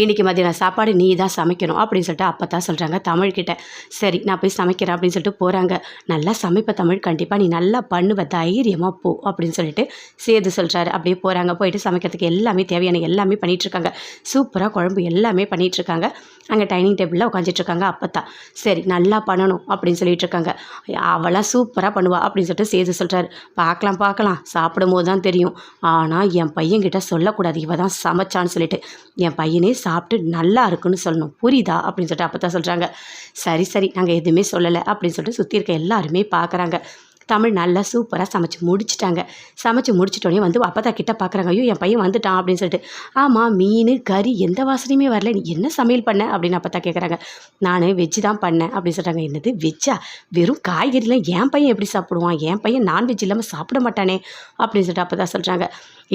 இன்றைக்கி மதியானம் சாப்பாடு நீ தான் சமைக்கணும் அப்படின்னு சொல்லிட்டு அப்போ தான் சொல்கிறாங்க தமிழ்கிட்ட சரி நான் போய் சமைக்கிறேன் அப்படின்னு சொல்லிட்டு போகிறாங்க நல்லா சமைப்ப தமிழ் கண்டிப்பாக நீ நல்லா பண்ணுவ தைரியமாக போ அப்படின்னு சொல்லிட்டு சேது சொல்கிறாரு அப்படியே போகிறாங்க போயிட்டு சமைக்கிறதுக்கு எல்லாமே தேவையான எல்லாமே பண்ணிகிட்ருக்காங்க சூப்பராக குழம்பு எல்லாமே பண்ணிகிட்ருக்காங்க அங்கே டைனிங் டேபிளில் உட்காந்துட்ருக்காங்க அப்போ தான் சரி நல்லா பண்ணணும் அப்படின்னு சொல்லிட்டு இருக்காங்க அவளாம் சூப்பராக பண்ணுவா அப்படின்னு சொல்லிட்டு சேது சொல்கிறாரு பார்க்கலாம் பார்க்கலாம். சாப்பிடும் போது தான் தெரியும். ஆனால் என் பையன்கிட்ட சொல்லக்கூடாது. இவ தான் சமைச்சான்னு சொல்லிட்டு. என் பையனே சாப்பிட்டு நல்லா இருக்குன்னு சொல்லணும். புரியுதா? அப்படின்னு சொல்லிட்டு அப்போ தான் சொல்கிறாங்க சரி சரி நாங்கள் எதுவுமே சொல்லலை அப்படின்னு சொல்லிட்டு சுற்றி இருக்க எல்லாருமே பார்க்குறாங்க தமிழ் நல்லா சூப்பராக சமைச்சு முடிச்சிட்டாங்க. சமைச்சு முடிச்சிட்டோடனே வந்து அப்பதா கிட்ட பார்க்குறாங்க ஐயோ என் பையன் வந்துட்டான் அப்படின்னு சொல்லிட்டு. ஆமாம் மீன் கறி எந்த வாசனையுமே வரல. நீ என்ன சமையல் பண்ண? அப்படின்னு அப்பத்தா கேட்குறாங்க நான் வெஜ்ஜு தான் பண்ணேன் அப்படின்னு சொல்கிறாங்க என்னது வெஜ்ஜா வெறும் காய்கறிலாம் என் பையன் எப்படி சாப்பிடுவான்? என் பையன் நான்வெஜ் இல்லாமல் சாப்பிட மாட்டானே அப்படின்னு சொல்லிட்டு அப்போ தான் சொல்கிறாங்க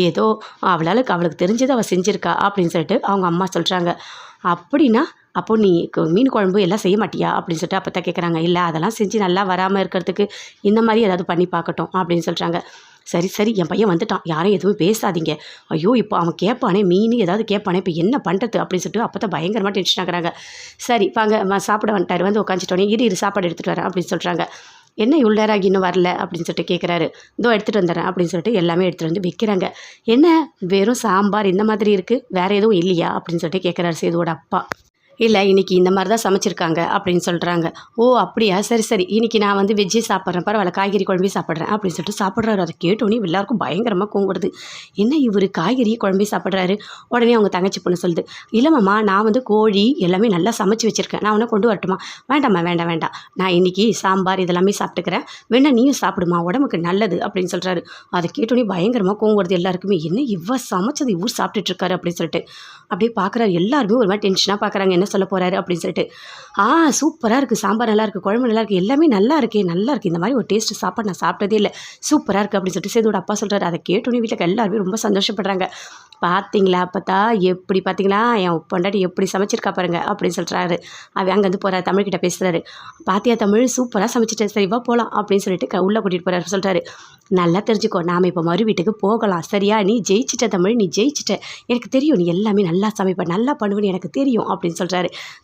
ஏதோ அவளால் அவளுக்கு தெரிஞ்சதை அவள் செஞ்சுருக்கா அப்படின்னு சொல்லிட்டு அவங்க அம்மா சொல்கிறாங்க அப்படின்னா அப்போ நீ கு- மீன் குழம்பு எல்லாம் செய்ய மாட்டியா? அப்படின்னு சொல்லிட்டு அப்போ தான் கேட்குறாங்க இல்லை அதெல்லாம் செஞ்சு நல்லா வராமல் இருக்கிறதுக்கு இந்த மாதிரி ஏதாவது பண்ணி பார்க்கட்டும் அப்படின்னு சொல்கிறாங்க சரி சரி என் பையன் வந்துட்டான். யாரும் எதுவும் பேசாதீங்க. ஐயோ இப்போ அவன் கேட்பானே மீன் ஏதாவது கேட்பானே இப்போ என்ன பண்ணுறது அப்படின்னு சொல்லிட்டு அப்போ தான் பயங்கரமாக டென்ஷன் ஆகுறாங்க. சரி வாங்க சாப்பிட வந்துட்டார். வந்து உட்காந்துட்டோன்னே இரு இரு சாப்பாடு எடுத்துகிட்டு வரேன் அப்படின்னு சொல்கிறாங்க என்ன இவ்வளோ நேரம் ஆகி இன்னும் வரல? அப்படின்னு சொல்லிட்டு கேட்குறாரு இதோ எடுத்துகிட்டு வந்துடுறேன் அப்படின்னு சொல்லிட்டு எல்லாமே எடுத்துகிட்டு வந்து வைக்கிறாங்க. என்ன? வெறும் சாம்பார் இந்த மாதிரி இருக்குது வேறு எதுவும் இல்லையா? அப்படின்னு சொல்லிட்டு கேட்குறாரு சேதுவோட அப்பா. இல்லை இன்னைக்கு இந்த மாதிரி தான் சமைச்சிருக்காங்க அப்படின்னு சொல்கிறாங்க ஓ அப்படியா? சரி சரி. இன்னைக்கு நான் வந்து வெஜ்ஜி சாப்பிட்றேன். பரவாயில்ல. காய்கறி குழம்பு சாப்பிட்றேன் அப்படின்னு சொல்லிட்டு சாப்பிட்றாரு. அதை கேட்டோன்னே எல்லாருக்கும் பயங்கரமாக கூங்குறது. என்ன இவர் காய்கறி குழம்பு சாப்பிட்றாரு? உடனே அவங்க தங்கச்சி பொண்ணு சொல்லுது. இல்லைம்மா நான் வந்து கோழி எல்லாமே நல்லா சமைச்சு வச்சுருக்கேன். நான் உன்னை கொண்டு வரட்டுமா? வேண்டாம்மா வேண்டாம் வேண்டாம். நான் இன்னைக்கு சாம்பார் இதெல்லாமே சாப்பிட்டுக்கிறேன். வேணா நீயும் சாப்பிடுமா? உடம்புக்கு நல்லது அப்படின்னு சொல்கிறாரு அதை கேட்டோன்னே பயங்கரமாக கூங்குறது எல்லாருக்குமே என்ன இவ்வளோ சமைச்சது இவர் சாப்பிட்டுட்டு இருக்காரு? அப்படின்னு சொல்லிட்டு அப்படியே பார்க்குறாரு எல்லாருமே ஒரு மாதிரி டென்ஷனாக பார்க்குறாங்க என்ன சொல்ல போகிறாரு அப்படின்னு சொல்லிட்டு. ஆ சூப்பராக இருக்குது சாம்பார் நல்லா இருக்குது குழம்பு நல்லா இருக்குது எல்லாமே நல்லா இருக்கே. நல்லா இருக்குது இந்த மாதிரி ஒரு டேஸ்ட் சாப்பாடு நான் சாப்பிட்டதே இல்லை. சூப்பராக இருக்குது அப்படின்னு சொல்லிட்டு சேதோட அப்பா சொல்கிறாரு அதை கேட்டோன்னே வீட்டில் எல்லாருமே ரொம்ப சந்தோஷப்படுறாங்க. பார்த்தீங்களா அப்பத்தா? எப்படி பார்த்தீங்களா என் பொண்டாட்டி எப்படி சமைச்சிருக்கா பாருங்க அப்படின்னு சொல்கிறாரு அவன் அங்கேருந்து போகிறாரு தமிழ்கிட்ட பேசுகிறாரு பாத்தியா தமிழ்? சூப்பராக சமைச்சிட்டேன் சரிவா போகலாம் அப்படின்னு சொல்லிட்டு க- உள்ளே கூட்டிகிட்டு போகிறாரு சொல்கிறாரு நல்லா தெரிஞ்சுக்கோ. நாம் இப்போ மறு வீட்டுக்கு போகலாம். சரியா? நீ ஜெயிச்சிட்ட தமிழ். நீ ஜெயிச்சிட்ட. எனக்கு தெரியும். நீ எல்லாமே நல்லா சமைப்ப. நல்லா பண்ணுவேன்னு எனக்கு தெரியும் அப்படின்னு சொல்கிறாரு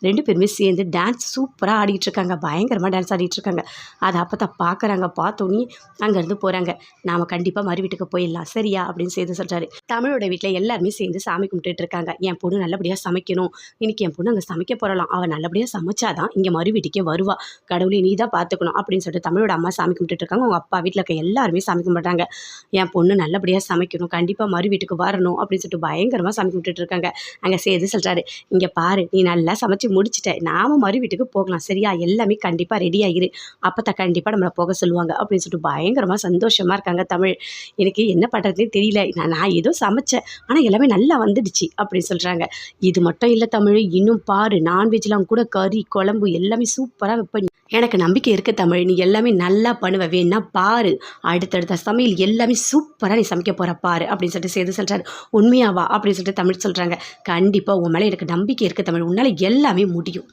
ரெண்டு பேருமே சேர்ந்து டான்ஸ் சூப்பராக ஆடிட்டு இருக்காங்க பயங்கரமாக டான்ஸ் ஆடிட்டு இருக்காங்க அதை அப்போ தான் பார்க்குறாங்க பார்த்தோன்னே அங்கேருந்து போகிறாங்க நாம் கண்டிப்பாக மறு வீட்டுக்கு போயிடலாம். சரியா? அப்படின்னு சேர்ந்து சொல்கிறாரு தமிழோட வீட்டில் எல்லாருமே சேர்ந்து சாமி கும்பிட்டுட்டு இருக்காங்க. என் பொண்ணு நல்லபடியாக சமைக்கணும். இன்னைக்கு என் பொண்ணு அங்கே சமைக்க போகிறலாம் அவள் நல்லபடியாக சமைச்சாதான் இங்கே மறு வீட்டுக்கே வருவா. கடவுளே நீ தான் பார்த்துக்கணும் அப்படின்னு சொல்லிட்டு தமிழோட அம்மா சாமி கும்பிட்டுட்டு இருக்காங்க. அவங்க அப்பா வீட்டில் இருக்க எல்லாருமே சாமி கும்பிட்றாங்க. என் பொண்ணு நல்லபடியாக சமைக்கணும். கண்டிப்பாக மறு வீட்டுக்கு வரணும் அப்படின்னு சொல்லிட்டு பயங்கரமாக சாமி கும்பிட்டுட்டு இருக்காங்க. அங்கே சேர்ந்து சொல்கிறாரு இங்கே பாரு நீ நல்லா சமைச்சு முடிச்சுட்டேன். நாம மறு வீட்டுக்கு போகலாம். சரியா? எல்லாமே கண்டிப்பாக ரெடி ஆகிரு அப்போ தான் கண்டிப்பாக நம்மளை போக சொல்லுவாங்க. அப்படின்னு சொல்லிட்டு பயங்கரமாக சந்தோஷமாக இருக்காங்க தமிழ். எனக்கு என்ன பண்ணுறதுனே தெரியல. நான் நான் ஏதோ சமைச்சேன். ஆனால் எல்லாமே நல்லா வந்துடுச்சு அப்படின்னு சொல்கிறாங்க இது மட்டும் இல்லை தமிழ். இன்னும் பாரு நான்வெஜ்லாம் கூட கறி குழம்பு எல்லாமே சூப்பராக வைப்பேன் எனக்கு நம்பிக்கை இருக்க தமிழ். நீ எல்லாமே நல்லா பண்ணுவ. வேணா பாரு. அடுத்தடுத்த சமையல் எல்லாமே சூப்பராக நீ சமைக்க போகிற பாரு அப்படின்னு சொல்லிட்டு சேது சொல்கிறாரு உண்மையாவா? அப்படின்னு சொல்லிட்டு தமிழ் சொல்கிறாங்க கண்டிப்பாக உன் மேலே எனக்கு நம்பிக்கை இருக்குது தமிழ். உன்னால் எல்லாமே முடியும்.